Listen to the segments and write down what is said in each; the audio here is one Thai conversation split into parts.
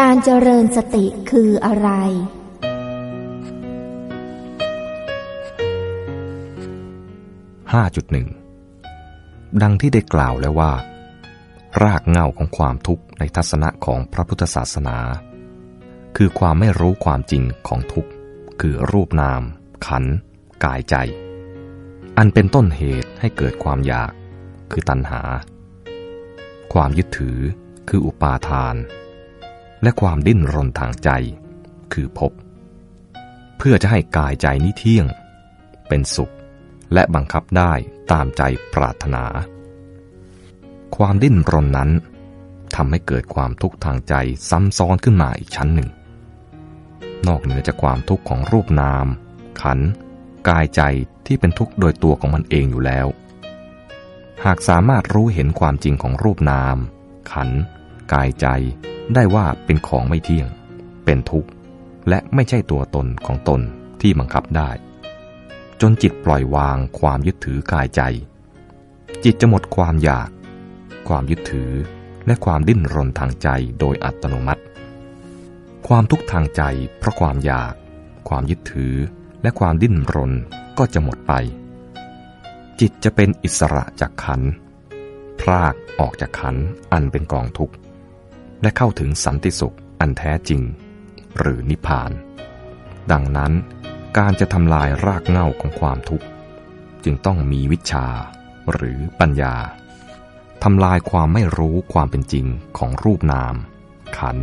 การเจริญสติคืออะไร 5.1 ดังที่ได้กล่าวแล้วว่า รากเง้าของความทุกข์ในทัศนะของพระพุทธศาสนา คือความไม่รู้ความจริงของทุกข์ คือรูปนาม ขัน กายใจ อันเป็นต้นเหตุให้เกิดความอยาก คือตัณหา ความยึดถือ คืออุปาทาน และความดิ้นรนทางใจ คือภพเพื่อจะให้กายใจนี้เที่ยง เป็นสุข และบังคับได้ตามใจปรารถนา ความดิ้นรนนั้นทำให้เกิดความทุกข์ทางใจซ้ำซ้อนขึ้นมาอีกชั้นหนึ่ง นอกเหนือจากความทุกข์ของรูปนาม ขัน กายใจที่เป็นทุกข์โดยตัวของมันเองอยู่แล้ว หากสามารถรู้เห็นความจริงของรูปนาม ขัน กายใจ ได้ว่าเป็นของไม่เที่ยง เป็นทุกข์ และไม่ใช่ตัวตนของตนที่บังคับได้ จนจิตปล่อยวางความยึดถือกายใจ จิตจะหมดความอยาก ความยึดถือและความดิ้นรนทางใจโดยอัตโนมัติ ความทุกข์ทางใจเพราะความอยาก ความยึดถือและความดิ้นรนก็จะหมดไป จิตจะเป็นอิสระจากขันพรากออกจากขันอันเป็นกองทุกข์ และเข้าถึงสันติสุขอันแท้จริง หรือนิพพาน ดังนั้นการจะทำลายรากเหง้าของความทุกข์ จึงต้องมีวิชาหรือปัญญาทำลายความไม่รู้ความเป็นจริงของรูปนาม ขัน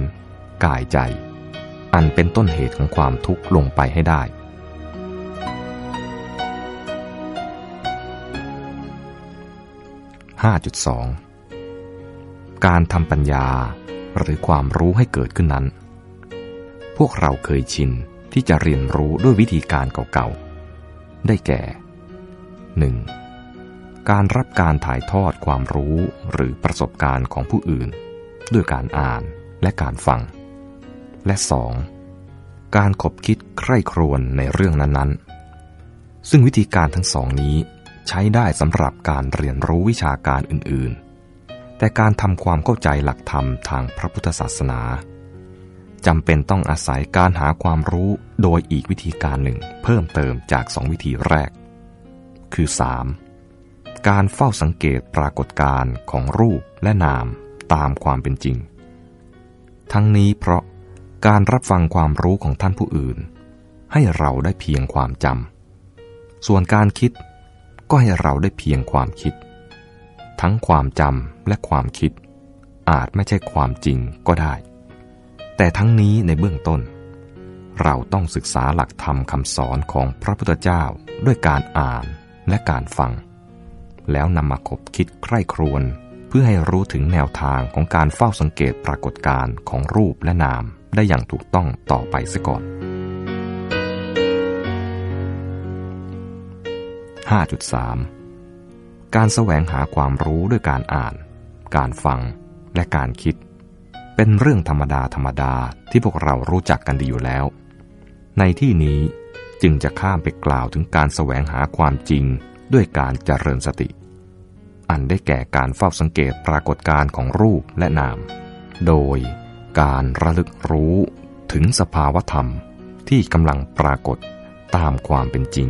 กายใจ อันเป็นต้นเหตุของความทุกข์ลงไปให้ได้ 5.2 การทำปัญญา หรือความรู้ให้เกิดขึ้นนั้น พวกเราเคยชินที่จะเรียนรู้ด้วยวิธีการเก่าๆ ได้แก่ 1. การรับการถ่ายทอดความรู้หรือประสบการณ์ของผู้อื่น ด้วยการอ่านและการฟัง และ 2. การขบคิดใคร่ครวญในเรื่องนั้นๆ ซึ่งวิธีการทั้งสองนี้ใช้ได้สำหรับการเรียนรู้วิชาการอื่นๆ แต่การทำความเข้าใจหลักธรรมทางพระพุทธศาสนาจำเป็นต้องอาศัยการหาความรู้โดยอีกวิธีการหนึ่ง เพิ่มเติมจากสองวิธีแรก คือ 3. การเฝ้าสังเกตปรากฏการณ์ของรูปและนามตามความเป็นจริง ทั้งนี้เพราะการรับฟังความรู้ของท่านผู้อื่น ให้เราได้เพียงความจำส่วนการคิดก็ให้เราได้เพียงความคิด ทั้งความจำ และความคิด อาจไม่ใช่ความจริงก็ได้ แต่ทั้งนี้ในเบื้องต้น เราต้องศึกษาหลักธรรมคำสอนของพระพุทธเจ้าด้วยการอ่านและการฟัง แล้วนำมาคบคิดใคร่ครวญเพื่อให้รู้ถึงแนวทางของการเฝ้าสังเกตปรากฏการณ์ของรูปและนามได้อย่างถูกต้องต่อไปเสียก่อน 5.3 การแสวงหาความรู้ด้วยการอ่าน การฟังและการคิด เป็นเรื่องธรรมดาธรรมดาที่พวกเรารู้จักกันดีอยู่แล้ว ในที่นี้จึงจะข้ามไปกล่าวถึงการแสวงหาความจริงด้วยการเจริญสติ อันได้แก่การเฝ้าสังเกตปรากฏการณ์ของรูปและนาม โดยการระลึกรู้ถึงสภาวธรรมที่กำลังปรากฏตามความเป็นจริง